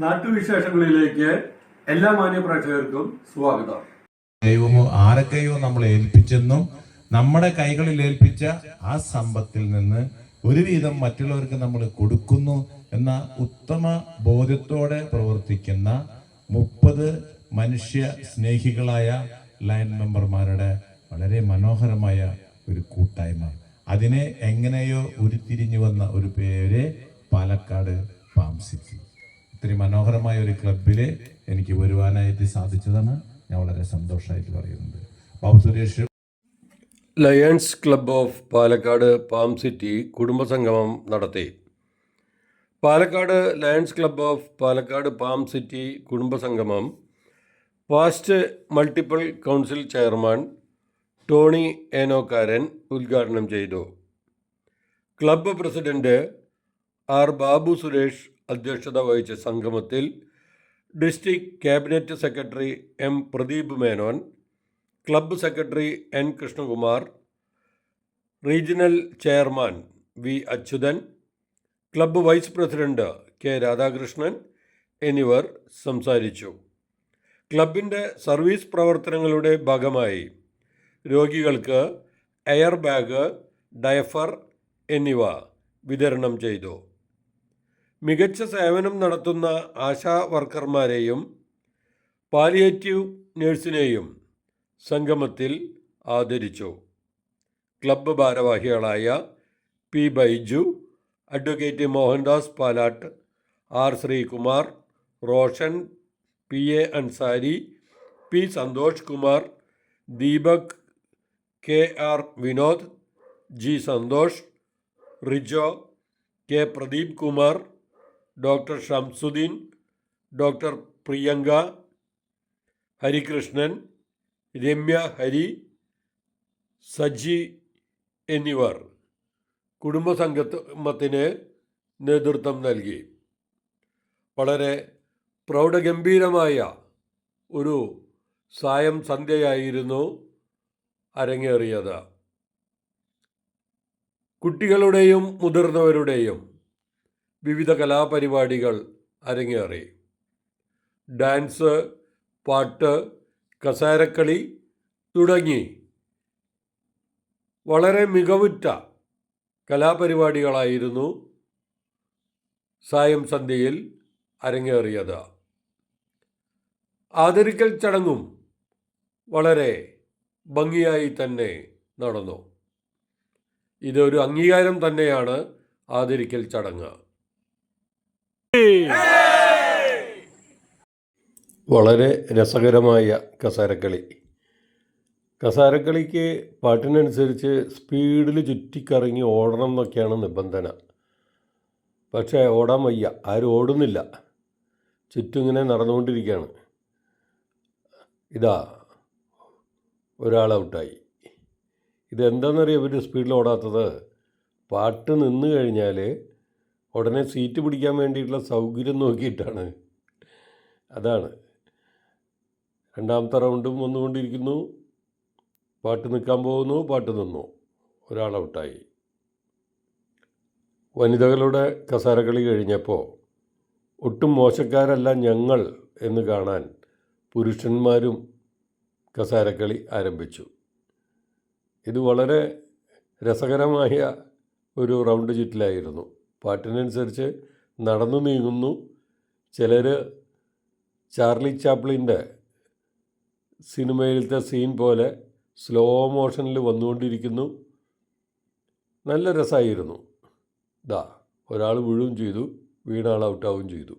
നാട്ടുവിശേഷങ്ങളിലേക്ക് എല്ലാ മാന്യപ്രേക്ഷകർക്കും സ്വാഗതം. ദൈവമോ ആരൊക്കെയോ നമ്മൾ ഏൽപ്പിച്ചെന്നും നമ്മുടെ കൈകളിൽ ഏൽപ്പിച്ച ആ സമ്പത്തിൽ നിന്ന് ഒരുവിധം മറ്റുള്ളവർക്ക് നമ്മൾ കൊടുക്കുന്നു എന്ന ഉത്തമ ബോധ്യത്തോടെ പ്രവർത്തിക്കുന്ന മുപ്പത് മനുഷ്യ സ്നേഹികളായ ലൈൻ മെമ്പർമാരുടെ വളരെ മനോഹരമായ ഒരു കൂട്ടായ്മ. അതിനെ എങ്ങനെയോ ഉരുത്തിരിഞ്ഞു വന്ന ഒരു പേര് പാലക്കാട് പാം ഇത്രയും മനോഹരമായ ഒരു ക്ലബിലെ എനിക്ക് വരുവാനായിട്ട് സാധിച്ചതാണ്. ഞാൻ വളരെ സന്തോഷമായിട്ട് പറയുന്നത്. Babu Suresh. Lions club of Palakkad palm city കുടുംബസംഗമം നടത്തി. Palakkad Lions club of Palakkad palm city കുടുംബസംഗമം. Past multiple council chairman Tony Enokkaran ഉദ്ഘാടനം ചെയ്തു. Club president R Babu Suresh അധ്യക്ഷത വഹിച്ച സംഗമത്തിൽ district cabinet secretary M Pradeep Menon club secretary N Krishnakumar regional chairman V Achuthan club vice president K Radhakrishnan എന്നിവർ സംസാരിച്ചു. ക്ലബിന്റെ service പ്രവർത്തനങ്ങളുടെ ഭാഗമായി രോഗികൾക്ക് എയർ ബാഗ് ഡയഫർ എന്നിവ വിതരണം ചെയ്തു. മികച്ച സേവനം നടത്തുന്ന ആശാ വർക്കർമാരെയും പാലിയേറ്റീവ് നേഴ്സിനെയും സംഗമത്തിൽ ആദരിച്ചു. ക്ലബ്ബ് ഭാരവാഹികളായ P Baiju advocate Mohandas Palat R Sreekumar Roshan P A Ansari P Santhosh Kumar Deepak K R Vinod G Santhosh Rijo K Pradeep Kumar doctor Shamsuddin doctor Priyanka Harikrishnan Ramya Hari Saji എന്നിവർ കുടുംബസംഗമത്തിന് നേതൃത്വം നൽകി. വളരെ പ്രൗഢഗംഭീരമായ ഒരു സായം സന്ധ്യയായിരുന്നു അരങ്ങേറിയത്. കുട്ടികളുടെയും മുതിർന്നവരുടെയും വിവിധ കലാപരിപാടികൾ അരങ്ങേറി. ഡാൻസ് പാട്ട് കസാരക്കളി തുടങ്ങി. വളരെ മികവുറ്റ കലാപരിപാടികളായിരുന്നു സായം സന്ധ്യയിൽ അരങ്ങേറിയത്. ആദരിക്കൽ ചടങ്ങും വളരെ ഭംഗിയായി തന്നെ നടന്നു. ഇതൊരു അംഗീകാരം തന്നെയാണ് ആദരിക്കൽ ചടങ്ങ്. വളരെ രസകരമായ കസാരക്കളി. കസാരക്കളിക്ക് പാട്ടിനനുസരിച്ച് സ്പീഡിൽ ചുറ്റിക്കറങ്ങി ഓടണം എന്നൊക്കെയാണ് നിബന്ധന. പക്ഷേ ഓടാൻ വയ്യ. ആരും ഓടുന്നില്ല. ചുറ്റും ഇങ്ങനെ നടന്നുകൊണ്ടിരിക്കുകയാണ് ഇതാ ഒരാൾ ഔട്ടായി. ഇതെന്താണെന്നറിയാം ഇവർ സ്പീഡിൽ ഓടാത്തത്? പാട്ട് നിന്ന് കഴിഞ്ഞാൽ ഉടനെ സീറ്റ് പിടിക്കാൻ വേണ്ടിയിട്ടുള്ള സൗകര്യം നോക്കിയിട്ടാണ്. അതാണ്. രണ്ടാമത്തെ റൗണ്ടും വന്നുകൊണ്ടിരിക്കുന്നു. പാട്ട് നിൽക്കാൻ പോകുന്നു പാട്ട് നിന്നു. ഒരാൾ ഔട്ടായി. വനിതകളുടെ കസാരക്കളി കഴിഞ്ഞപ്പോൾ ഒട്ടും മോശക്കാരല്ല ഞങ്ങൾ എന്ന് കാണാൻ പുരുഷന്മാരും കസാരക്കളി ആരംഭിച്ചു. ഇത് വളരെ രസകരമായ ഒരു റൗണ്ട് ചുറ്റിലായിരുന്നു. പാട്ടിനനുസരിച്ച് നടന്നു നീങ്ങുന്നു. ചിലർ ചാർലി ചാപ്ലിന്റെ സിനിമയിലത്തെ സീൻ പോലെ സ്ലോ മോഷനിൽ വന്നുകൊണ്ടിരിക്കുന്നു. നല്ല രസമായിരുന്നു. ദാ ഒരാൾ വീഴുകയും ചെയ്തു വീണ ആൾ ഔട്ടാവുകയും ചെയ്തു.